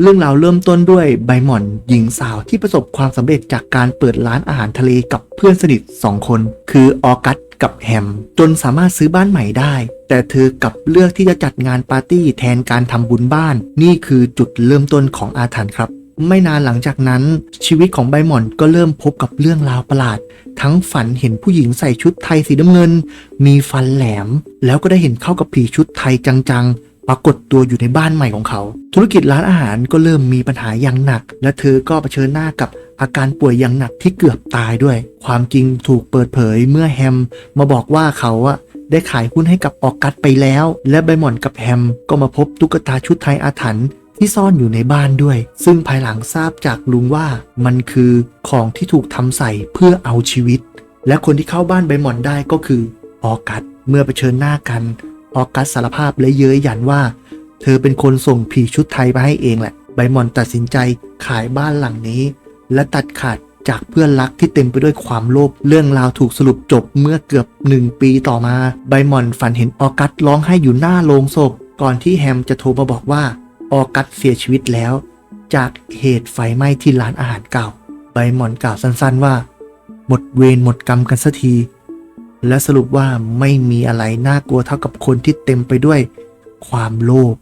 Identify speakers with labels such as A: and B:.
A: เรื่องราวเริ่มต้นด้วยใบหม่อนหญิงสาวที่ประสบความสำเร็จจากการเปิดร้านอาหารทะเลกับเพื่อนสนิทสองคน คือออกัสกับแฮม จนสามารถซื้อบ้านใหม่ได้ แต่เธอกลับเลือกที่จะจัดงานปาร์ตี้แทนการทำบุญบ้าน นี่คือจุดเริ่มต้นของอาถรรพ์ครับ ไม่นานหลังจากนั้น ชีวิตของใบหม่อนก็เริ่มพบกับเรื่องราวประหลาด ทั้งฝันเห็นผู้หญิงใส่ชุดไทยสีน้ำเงิน มีฟันแหลม แล้วก็ได้เห็นเข้ากับผีชุดไทยจังๆ ปรากฏตัวอยู่ในบ้านใหม่ของเขา ธุรกิจร้านอาหารก็เริ่มมีปัญหาอย่างหนัก และเธอก็เผชิญหน้ากับอาการป่วยอย่างหนักที่เกือบตายด้วย ความจริงถูกเปิดเผยเมื่อแฮมมาบอกว่าเขาอะได้ขายหุ้นให้กับออกัสไปแล้ว และใบหม่อนกับแฮมก็มาพบตุ๊กตาชุดไทยอาถรรพ์ที่ซ่อนอยู่ในบ้านด้วย ซึ่งภายหลังทราบจากลุงว่ามันคือของที่ถูกทำใส่เพื่อเอาชีวิต และคนที่เข้าบ้านใบหม่อนได้ก็คือออกัสเมื่อเผชิญหน้ากัน ออกัสสารภาพและเย้ยหยันว่า เธอเป็นคนส่งผีชุดไทยมาให้เองแหละใบหมอนตัดสินใจขายบ้านหลังนี้ และตัดขาดจากเพื่อนรักที่เต็มไปด้วยความโลภเรื่องราวถูกสรุปจบเมื่อเกือบหนึ่งปีต่อมาใบหมอนฝันเห็นออกัสร้องไห้อยู่หน้าโลงศพ ก่อนที่แฮมจะโทรมาบอกว่าออกัสเสียชีวิตแล้ว จากเหตุไฟไหม้ที่ร้านอาหารเก่าใบหมอนกล่าวสั้นๆว่า หมดเวรหมดกรรมกันสักที และสรุปว่าไม่มีอะไรน่ากลัวเท่ากับคนที่เต็มไปด้วยความโลภ